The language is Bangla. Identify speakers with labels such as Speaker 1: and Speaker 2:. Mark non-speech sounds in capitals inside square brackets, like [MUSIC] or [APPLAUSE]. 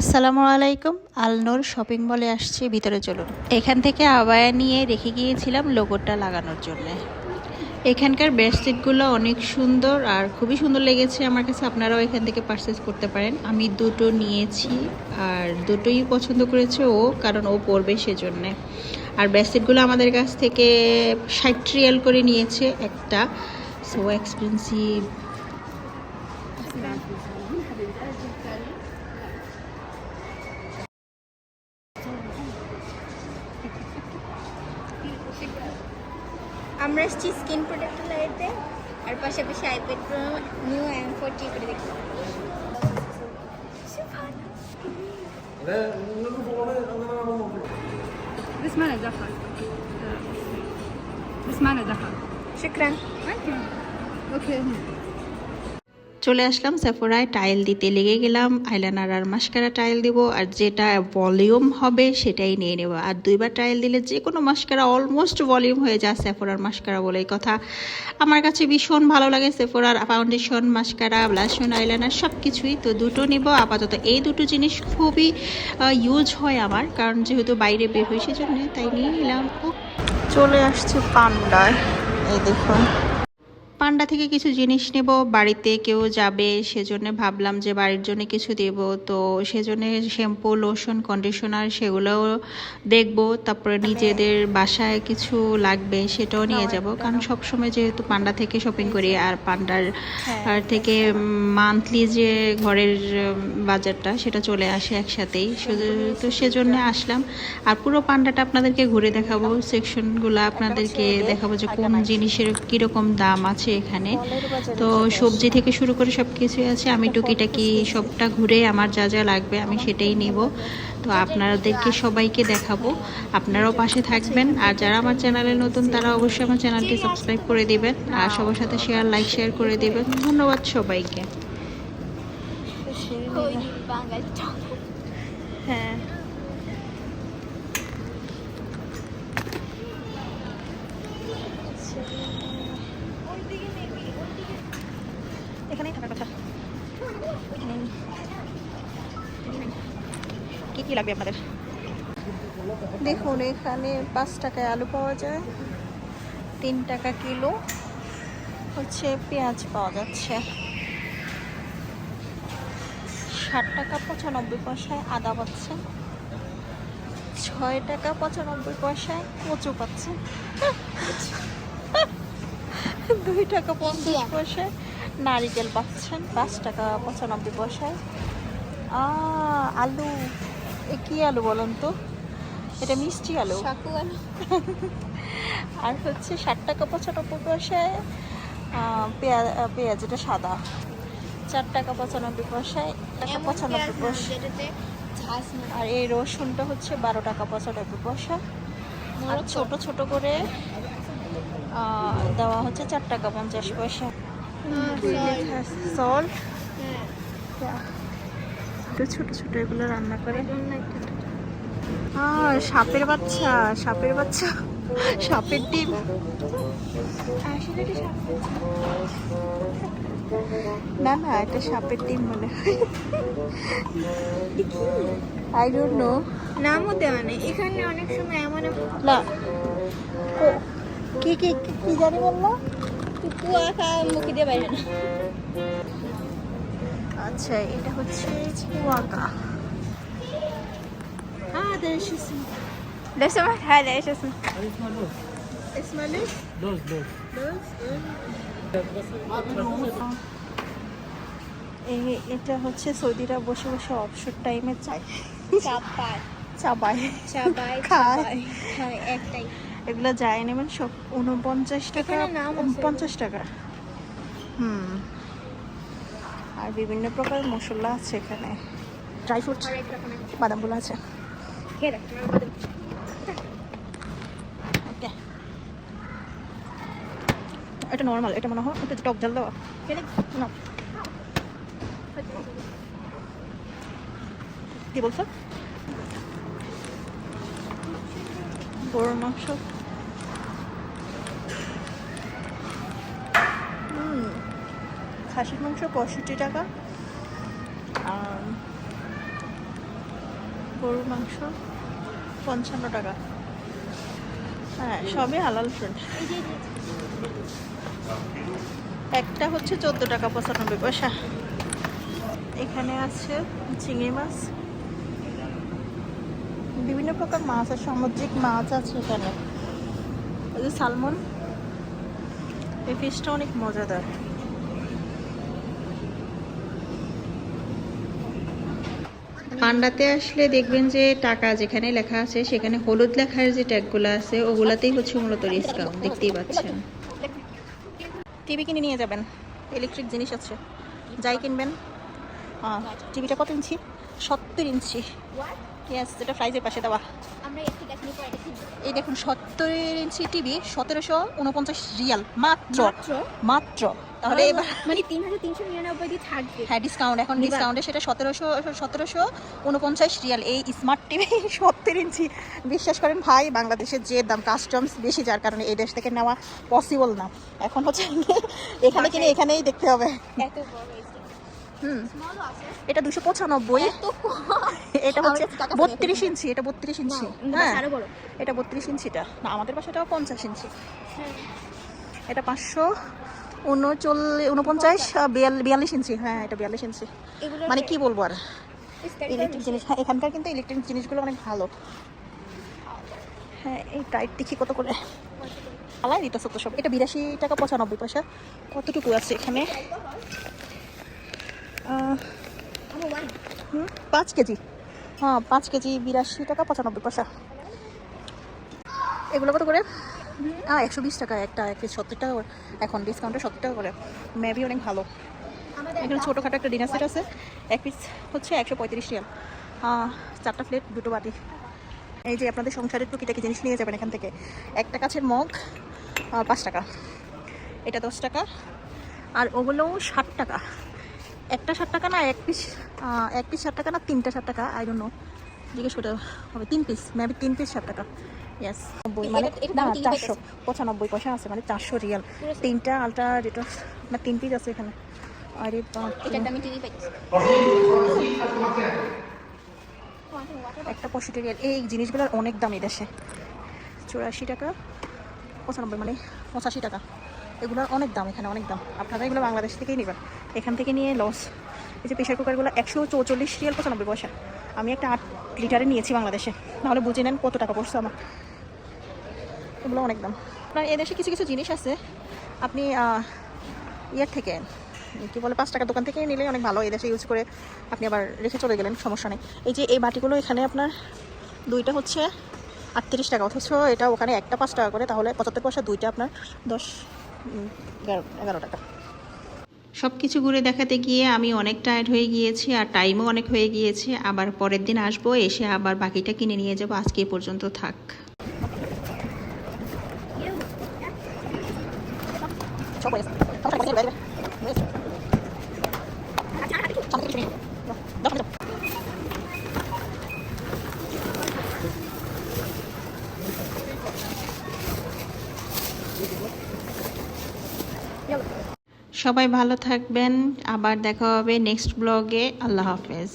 Speaker 1: আসসালামু আলাইকুম, আলনোর শপিং মলে আসছি, ভিতরে চলুন। এখান থেকে আবায়া নিয়ে রেখে গিয়েছিলাম লোগোটা লাগানোর জন্য। এখানকার বেডশিটগুলো অনেক সুন্দর আর খুবই সুন্দর লেগেছে। আমার কাছে আপনারাও এখান থেকে পারচেস করতে পারেন। আমি দুটো নিয়েছি আর দুটোই পছন্দ করেছে ও, কারণ ও পরবে সেজন্যে। আর বেডশিটগুলো আমাদের কাছ থেকে ষাট রিয়াল করে নিয়েছে একটা। সো এক্সপেন্সিভ
Speaker 2: আমরা এসেছি স্কিন প্রোটেক্টর লাগাইতে আর পাশাপাশি iPad pro new M forty করে দেখতে
Speaker 3: بس ما له دخل بس ما له دخل
Speaker 2: শুক্রান
Speaker 3: اوكي
Speaker 1: চলে আসলাম সেফোরায় টাইল দিতে লেগে গেলাম। আইলানার আর মাস্কারা টাইল দিব। আর যেটা ভলিউম হবে সেটাই নিয়ে নেব। আর দুইবার টাইল দিলে যে কোনো মাস্কারা অলমোস্ট ভলিউম হয়ে যায় সেফোরার মাস্কারা বলে কথা। আমার কাছে ভীষণ ভালো লাগে সেফোরার foundation mascara blush on eyeliner সব কিছুই তো দুটো নিব। আপাতত এই দুটো জিনিস খুবই ইউজ হয় আমার। কারণ যেহেতু বাইরে বের হই সেজন্য তাই নিয়ে নিলাম। চলে আসছে পান্ডায় এই দেখুন। পান্ডা থেকে কিছু জিনিস নেব বাড়িতে কেউ যাবে সেজন্য ভাবলাম যে বাড়ির জন্য কিছু দেব। তো সেজন্য শ্যাম্পু লোশন কন্ডিশনার সেগুলোও দেখব তারপরে নিজেদের বাসায় কিছু লাগবে সেটাও নিয়ে যাব। কারণ সবসময় যেহেতু পান্ডা থেকে শপিং করি আর পান্ডার আর থেকে মান্থলি যে ঘরের বাজারটা সেটা চলে আসে একসাথেই। তো সেজন্য আসলাম। আর পুরো পান্ডাটা আপনাদেরকে ঘুরে দেখাবো। সেকশনগুলো আপনাদেরকে দেখাবো যে কোন জিনিসের কীরকম দাম আছে। এখানে। তো সবজি থেকে শুরু করে সব কিছুই আছে। আমি টুকিটাকি সবটা ঘুরে আমার যা যা লাগবে আমি সেটাই নিব। তো আপনাদেরকে সবাইকে দেখাবো। আপনারাও পাশে থাকবেন। আর যারা আমার চ্যানেলে নতুন, তারা অবশ্যই আমার চ্যানেলটি সাবস্ক্রাইব করে দিবেন। আর সবার সাথে শেয়ার, লাইক, শেয়ার করে দিবেন। ধন্যবাদ সবাইকে। হ্যাঁ এখানেই থাকার কথা এখানেই কি কি লাগবে আপনাদের? দেখুন এখানে পাঁচ টাকায় আলু পাওয়া যায় তিন টাকা কিলো হচ্ছে পেঁয়াজ পাওয়া যাচ্ছে। ষাট টাকা পঁচানব্বই পয়সায় আদা পাচ্ছে ছয় টাকা পঁচানব্বই পয়সায় কচু পাচ্ছে। [LAUGHS] দুই টাকা পঞ্চাশ পয়সায় নারিকেল পাচ্ছেন পাঁচ টাকা পঁচানব্বই পয়সায়। আলু এ কী আলু বলুন তো? এটা মিষ্টি আলু। [LAUGHS] আর হচ্ছে ষাট টাকা পঁচানব্বই পয়সায় পেঁয়াজ পেঁয়াজ এটা সাদা। চার টাকা পঁচানব্বই পয়সায় টাকা পঁচানব্বই পয়সা। আর এই রসুনটা হচ্ছে বারো টাকা পঁচানব্বই পয়সা। আর ছোট ছোট করে দেওয়া হচ্ছে চার টাকা পঞ্চাশ পয়সা। সল্ট
Speaker 2: হ্যাঁ
Speaker 1: ছোট ছোট এগুলো রান্না করে। আর সাপের বাচ্চা সাপের বাচ্চা সাপের ডিম। না না এটা সাপের ডিম মনে হয়। আই ডোন্ট নো
Speaker 2: নামও দেওয়া নেই। এখানে অনেক সময় এমন
Speaker 1: না। কি কি- কি জানি বলল?
Speaker 2: পুয়া খাওয়া মুখে দিয়ে বাইরে না
Speaker 1: আচ্ছা এটা হচ্ছে কুয়াকা Ah, there is some.
Speaker 2: ده سمحت هذا ايش اسمه؟
Speaker 1: اسمه ليش؟
Speaker 4: لوز لوز
Speaker 1: لوز এই- এটা হচ্ছে সৌদিরা বসে বসে অবসর টাইমে চায়
Speaker 2: চাপাই
Speaker 1: চাবায়
Speaker 2: চাবাই
Speaker 1: খায়।
Speaker 2: চাবাই খায় একটাই
Speaker 1: এগুলো যায় নেবেন সব উনপঞ্চাশ টাকা। উনপঞ্চাশ টাকা। হুম। আর বিভিন্ন প্রকার মশলা আছে এখানে। ড্রাই ফ্রুট বাদামগুলো আছে। এটা নর্মাল এটা মনে হয় একটু টক জল দেওয়া। না। কি বলছো? গরুর মাংস। খাসির মাংস পঁয়ষট্টি টাকা। আর
Speaker 5: গরুর মাংস পঞ্চান্ন টাকা। হ্যাঁ সবই হালাল
Speaker 2: যে,
Speaker 5: একটা হচ্ছে চোদ্দ টাকা পঁচানব্বই পয়সা। এখানে আছে চিংড়ি মাছ। বিভিন্ন প্রকার মাছ আছে সামুদ্রিক মাছ আছে এখানে। এই যে সালমন এই ফিশটা অনেক মজাদার। পান্ডাতে আসলে দেখবেন যে টাকা যেখানে লেখা আছে সেখানে হলুদ লেখার যে ট্যাগগুলো আছে ওগুলাতেই হচ্ছে মূলত ডিসকাউন্ট দেখতেই পাচ্ছেন। টিভি কিনে নিয়ে যাবেন ইলেকট্রিক জিনিস আছে যাই কিনবেন। টিভিটা কত ইঞ্চি? সত্তর ইঞ্চি? যেটা ফ্রাইজের পাশে দেওয়া। এই দেখুন সত্তর ইঞ্চি টিভি সতেরোশো উনপঞ্চাশ রিয়াল মাত্র?
Speaker 2: মাত্র?
Speaker 5: তাহলে এবার
Speaker 2: মানে তিন হাজার তিনশো নিরানব্বই দিয়ে থাকবে
Speaker 5: হ্যাঁ ডিসকাউন্ট এখন ডিসকাউন্টে সেটা সতেরোশো সতেরোশো উনপঞ্চাশ রিয়াল। এই স্মার্ট টিভি [LAUGHS] সত্তর ইঞ্চি। বিশ্বাস করেন ভাই বাংলাদেশের যে দাম কাস্টমস বেশি যার কারণে এই দেশ থেকে নেওয়া পসিবল না। এখন হচ্ছে [LAUGHS] এখানে কিনে এখানেই দেখতে হবে।
Speaker 2: এত।
Speaker 5: হুম। এটা দুশো পঁচানব্বই। এটা হচ্ছে বত্রিশ ইঞ্চি এটা বত্রিশ ইঞ্চি। হ্যাঁ। এটা বত্রিশ ইঞ্চিটা। না আমাদের বাসাটাও পঞ্চাশ ইঞ্চি।
Speaker 2: হ্যাঁ।
Speaker 5: এটা পাঁচশো উনচল্লিশ উনপঞ্চাশ বিয়াল- বিয়াল্লিশ ইঞ্চি। হ্যাঁ এটা বিয়াল্লিশ ইঞ্চি। মানে কি বলব আর? ইলেকট্রিক জিনিস। হ্যাঁ এখানকার কিন্তু ইলেকট্রিক জিনিসগুলো অনেক ভালো। হ্যাঁ এই টাইট দেখি কত করে। আলাই দিতেছে তো সব। এটা বিরাশি টাকা পঁচানব্বই পয়সা। কতটুকু আছে এখানে? পাঁচ কেজি। হ্যাঁ পাঁচ কেজি বিরাশি টাকা পঁচানব্বই পয়সা। এগুলো কত করে? হ্যাঁ একশো বিশ টাকা একটা এক পিস সত্তর টাকা করে। এখন ডিসকাউন্টে সত্তর টাকা করে। মেবি অনেক ভালো। এখানে ছোটোখাটো একটা ডিনার সেট আছে। এক পিস হচ্ছে একশো পঁয়ত্রিশ রিয়াল। চারটা প্লেট দুটো বাটি। এই যে আপনাদের সংসারের টুকিটাকি জিনিস নিয়ে যাবেন এখান থেকে? একটা কাছের মগ পাঁচ টাকা। এটা দশ টাকা। আর ওগুলোও ষাট টাকা। একটা ষাট টাকা না এক পিস এক পিস ষাট টাকা না তিনটা ষাট টাকা? আই ডোন্ট নো জিজ্ঞেস করতে হবে। তিন পিস মেবি তিন পিস ষাট টাকা। ইয়েস মানে না চারশো পঁচানব্বই পয়সা আছে মানে চারশো রিয়াল। তিনটা আলট্রা ডিটক্স না তিন পিস আছে এখানে। আরে
Speaker 2: একটা
Speaker 5: পঁয়ষট্টি রিয়াল। এই জিনিসগুলোর অনেক দাম দেশে। চুরাশি টাকা পঁচানব্বই মানে পঁচাশি টাকা। এগুলোর অনেক দাম এখানে অনেক দাম। আপনারা এগুলো বাংলাদেশ থেকেই নেবেন। এখান থেকে নিয়ে লস। এই যে প্রেশার কুকারগুলো একশো চৌচল্লিশ রিয়াল পঁচানব্বই পয়সা। আমি একটা আট লিটারে নিয়েছি বাংলাদেশে। নাহলে বুঝে নেন কত টাকা পড়ছে আমার। এগুলো অনেক দাম। আপনার এদেশে কিছু কিছু জিনিস আছে। আপনি ইয়ের থেকে, কি বলে, পাঁচ টাকার দোকান থেকে নিলে অনেক ভালো। এদেশে ইউজ করে আপনি আবার রেখে চলে গেলেন, সমস্যা নেই। এই যে এই বাটিগুলো এখানে আপনার দুইটা হচ্ছে আটত্রিশ টাকা, অথচ এটা ওখানে একটা পাঁচ টাকা করে, তাহলে পঁচাত্তর পয়সা, দুইটা আপনার দশ এগারো এগারো টাকা। সব কিছু ঘুরে দেখাতে গিয়ে আমি অনেক টায়ার্ড হয়ে গিয়েছি আর টাইমও অনেক হয়ে গিয়েছে। আবার পরের দিন আসব, এসে আবার বাকিটা কিনে নিয়ে যাব। আজকে পর্যন্ত থাক হয়ে গেছে। সমস্যা নেই, বাইরে, বাইরে। হয়ে গেছে। সামনে থেকে কিছু নেই। দাও, দাও, দাও। সবাই ভালো থাকবেন। আবার দেখা হবে নেক্সট ব্লগে। আল্লাহ হাফেজ।